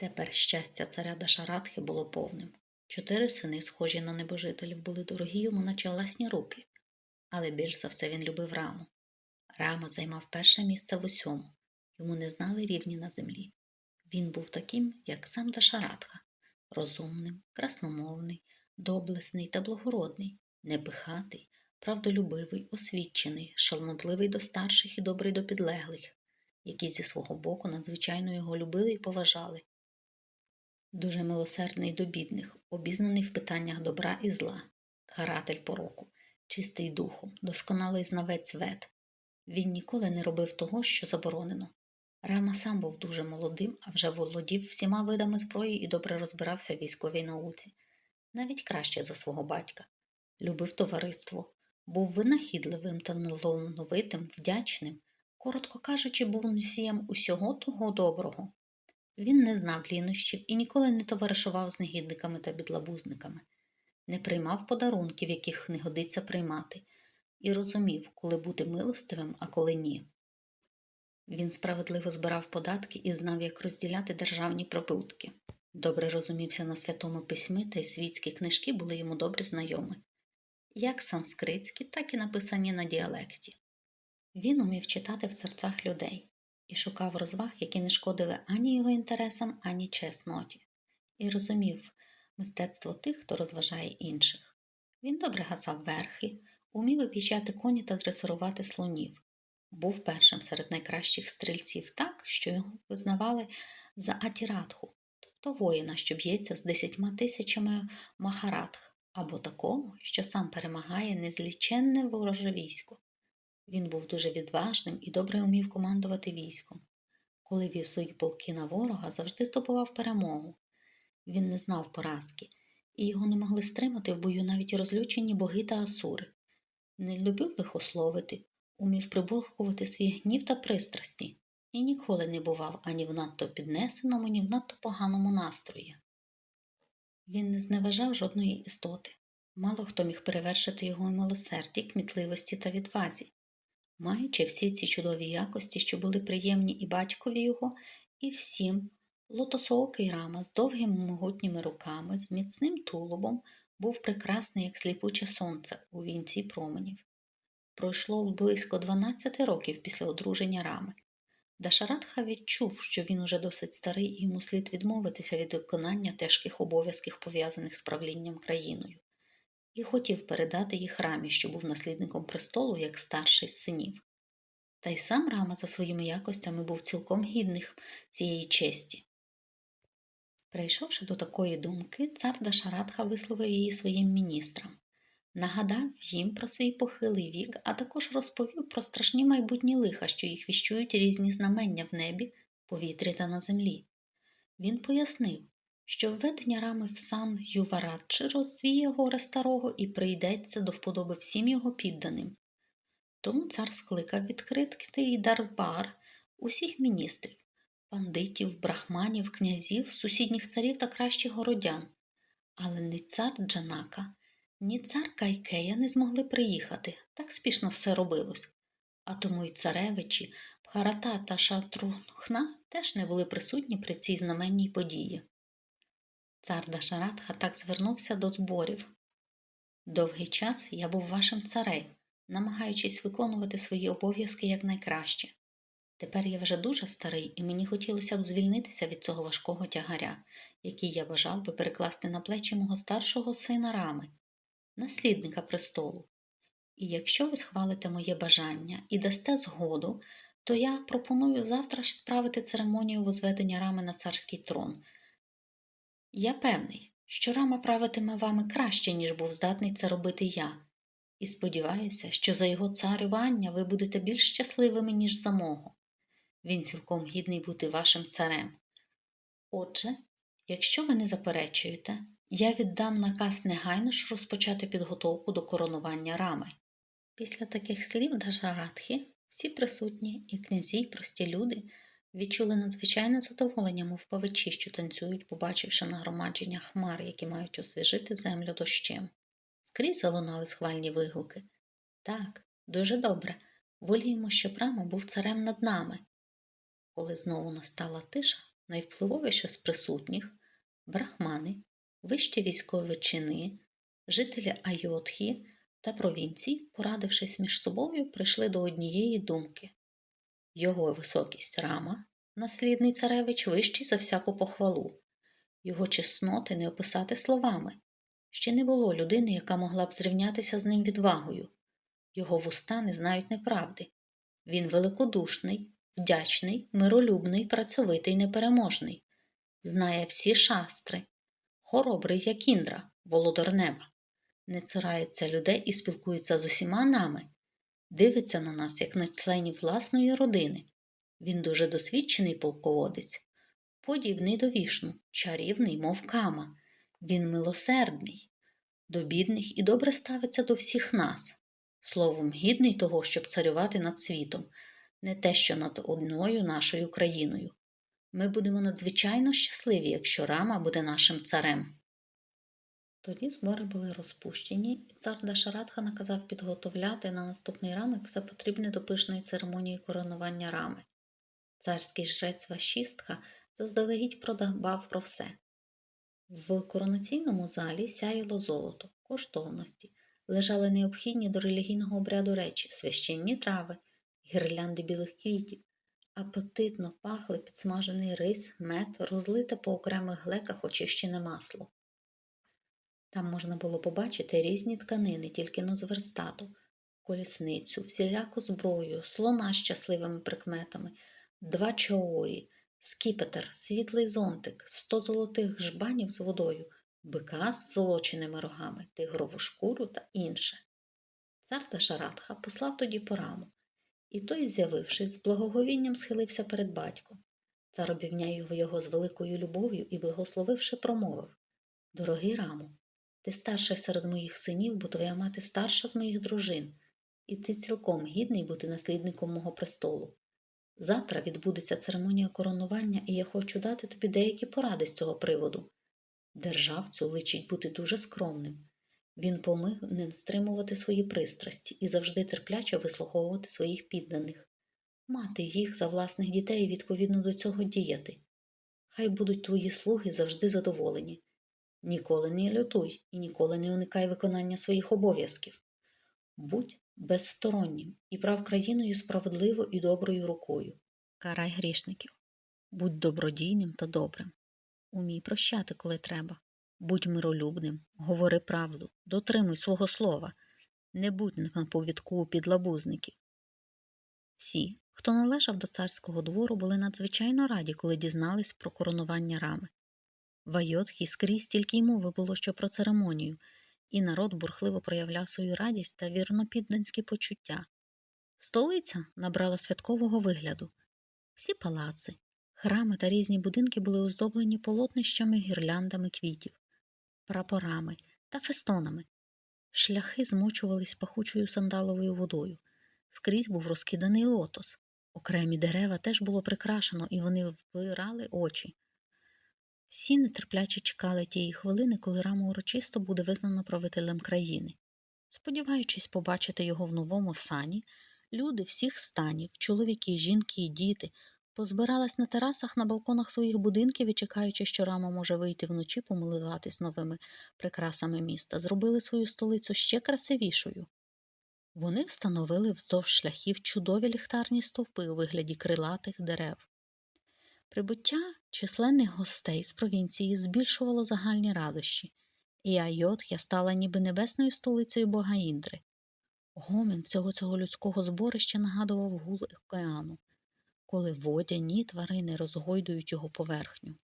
Тепер щастя царя Дашаратхи було повним. Чотири сини, схожі на небожителів, були дорогі йому, наче власні руки. Але більш за все він любив раму. Рама займав перше місце в усьому. Йому не знали рівні на землі. Він був таким, як сам Дашаратха, розумним, красномовний, доблесний та благородний, непихатий, правдолюбивий, освічений, шалнобливий до старших і добрий до підлеглих, які зі свого боку надзвичайно його любили і поважали. Дуже милосердний до бідних, обізнаний в питаннях добра і зла, каратель пороку, чистий духом, досконалий знавець вед. Він ніколи не робив того, що заборонено. Рама сам був дуже молодим, а вже володів всіма видами зброї і добре розбирався в військовій науці, навіть краще за свого батька. Любив товариство, був винахідливим та талановитим, вдячним, коротко кажучи, був носієм усього того доброго. Він не знав лінощів і ніколи не товаришував з негідниками та бідлабузниками, не приймав подарунків, яких не годиться приймати, і розумів, коли бути милостивим, а коли ні. Він справедливо збирав податки і знав, як розділяти державні прибутки. Добре розумівся на святому письмі, та й світські книжки були йому добре знайомі, як санскритські, так і написані на діалекті. Він умів читати в серцях людей і шукав розваг, які не шкодили ані його інтересам, ані чесноті, і розумів мистецтво тих, хто розважає інших. Він добре гасав верхи, умів обіжати коні та дресирувати слонів. Був першим серед найкращих стрільців так, що його визнавали за атіратху, тобто воїна, що б'ється з десятьма тисячами махаратх, або такого, що сам перемагає незліченне вороже військо. Він був дуже відважним і добре умів командувати військом. Коли вів свої полки на ворога, завжди здобував перемогу. Він не знав поразки, і його не могли стримати в бою навіть розлючені боги та асури. Не любив лихословити, умів приборкувати свій гнів та пристрасті, і ніколи не бував ані в надто піднесеному, ні в надто поганому настрої. Він не зневажав жодної істоти. Мало хто міг перевершити його милосерді, кмітливості та відвазі. Маючи всі ці чудові якості, що були приємні і батькові його, і всім, лотосоокий рама з довгими могутніми руками, з міцним тулубом, був прекрасний, як сліпуче сонце у вінці променів. Пройшло близько 12 років після одруження рами. Дашаратха відчув, що він уже досить старий і йому слід відмовитися від виконання тяжких обов'язків, пов'язаних з правлінням країною, і хотів передати їх рамі, що був наслідником престолу як старший з синів. Та й сам рама за своїми якостями був цілком гідних цієї честі. Прийшовши до такої думки, цар Дашаратха висловив її своїм міністрам нагадав їм про свій похилий вік, а також розповів про страшні майбутні лиха, що їх віщують різні знамення в небі, повітрі та на землі. Він пояснив, що введення рами в сан Юварадчи розвіє горе старого і прийдеться до вподоби всім його підданим. Тому цар скликав відкритий дарбар усіх міністрів, пандитів, брахманів, князів, сусідніх царів та кращих городян, але не цар Джанака, ні цар Кайкея не змогли приїхати, так спішно все робилось. А тому й царевичі, Бхарата та Шатрухна теж не були присутні при цій знаменній події. Цар Дашаратха так звернувся до зборів. Довгий час я був вашим царем, намагаючись виконувати свої обов'язки якнайкраще. Тепер я вже дуже старий, і мені хотілося б звільнитися від цього важкого тягаря, який я бажав би перекласти на плечі мого старшого сина рами, наслідника престолу. І якщо ви схвалите моє бажання і дасте згоду, то я пропоную завтра ж справити церемонію возведення рами на царський трон. Я певний, що рама правитиме вами краще, ніж був здатний це робити я, і сподіваюся, що за його царювання ви будете більш щасливими, ніж за мого. Він цілком гідний бути вашим царем. Отже, якщо ви не заперечуєте, я віддам наказ негайно ж розпочати підготовку до коронування рами. Після таких слів Дажаратхи всі присутні, і князі, й прості люди відчули надзвичайне задоволення, мов павичі, що танцюють, побачивши нагромадження хмар, які мають освіжити землю дощем. Скрізь залунали схвальні вигуки. Так, дуже добре. Воліємо, щоб рама був царем над нами. Коли знову настала тиша, найвпливовіші з присутніх, брахмани, вищі військові чини, жителі Айотхі та провінцій, порадившись між собою, прийшли до однієї думки. Його високість Рама, наслідний царевич, вищий за всяку похвалу. Його чесноти не описати словами. Ще не було людини, яка могла б зрівнятися з ним відвагою. Його вуста не знають неправди. Він великодушний, вдячний, миролюбний, працьовитий, непереможний, знає всі шастри, хоробрий, як Індра, володар неба, не цурається людей і спілкується з усіма нами, дивиться на нас, як на членів власної родини. Він дуже досвідчений полководець, подібний до вішну, чарівний, мов кама. Він милосердний, до бідних і добре ставиться до всіх нас. Словом, гідний того, щоб царювати над світом, не те, що над одною нашою країною. Ми будемо надзвичайно щасливі, якщо Рама буде нашим царем. Тоді збори були розпущені, і цар Дашарадха наказав підготовляти на наступний ранок все потрібне до пишної церемонії коронування рами. Царський жрець Вашістха заздалегідь продавав про все. В коронаційному залі сяїло золото, коштовності, лежали необхідні до релігійного обряду речі, священні трави, гірлянди білих квітів, апетитно пахли підсмажений рис, мед, розлите по окремих глеках очищене масло. Там можна було побачити різні тканини, тільки но з верстату, колісницю, всіляку зброю, слона з щасливими прикметами, два чаорі, скіпетр, світлий зонтик, сто золотих жбанів з водою, бика з золоченими рогами, тигрову шкуру та інше. Цар Дашарадха послав тоді пораму, і той, з'явившись, з благоговінням схилився перед батьком. Цар обівняв його з великою любов'ю і, благословивши, промовив Дорогий раму, ти старший серед моїх синів, бо твоя мати старша з моїх дружин, і ти цілком гідний бути наслідником мого престолу. Завтра відбудеться церемонія коронування, і я хочу дати тобі деякі поради з цього приводу. Державцю личить бути дуже скромним. Він помигне стримувати свої пристрасті і завжди терпляче вислуховувати своїх підданих, мати їх за власних дітей відповідно до цього діяти. Хай будуть твої слуги завжди задоволені. Ніколи не лютуй і ніколи не уникай виконання своїх обов'язків. Будь безстороннім і прав країною справедливо і доброю рукою. Карай грішників. Будь добродійним та добрим. Умій прощати, коли треба. Будь миролюбним, говори правду, дотримуй свого слова, не будь на повідку у підлабузників. Всі, хто належав до царського двору, були надзвичайно раді, коли дізнались про коронування рами. В Айотхі скрізь тільки й мови було що про церемонію, і народ бурхливо проявляв свою радість та вірнопідданські почуття. Столиця набрала святкового вигляду. Всі палаци, храми та різні будинки були оздоблені полотнищами, гірляндами квітів, прапорами та фестонами. Шляхи змочувались пахучою сандаловою водою. Скрізь був розкиданий лотос. Окремі дерева теж було прикрашено, і вони вбирали очі. Всі нетерпляче чекали тієї хвилини, коли раму урочисто буде визнано правителем країни. Сподіваючись побачити його в новому сані, люди всіх станів, чоловіки, жінки і діти, позбирались на терасах на балконах своїх будинків і, чекаючи, що рама може вийти вночі помилуватись новими прикрасами міста, зробили свою столицю ще красивішою. Вони встановили вздовж шляхів чудові ліхтарні стовпи у вигляді крилатих дерев. Прибуття численних гостей з провінції збільшувало загальні радощі, і Айотхя стала ніби небесною столицею бога Індри. Гомін всього цього людського зборища нагадував гул океану, коли водяні тварини розгойдують його поверхню.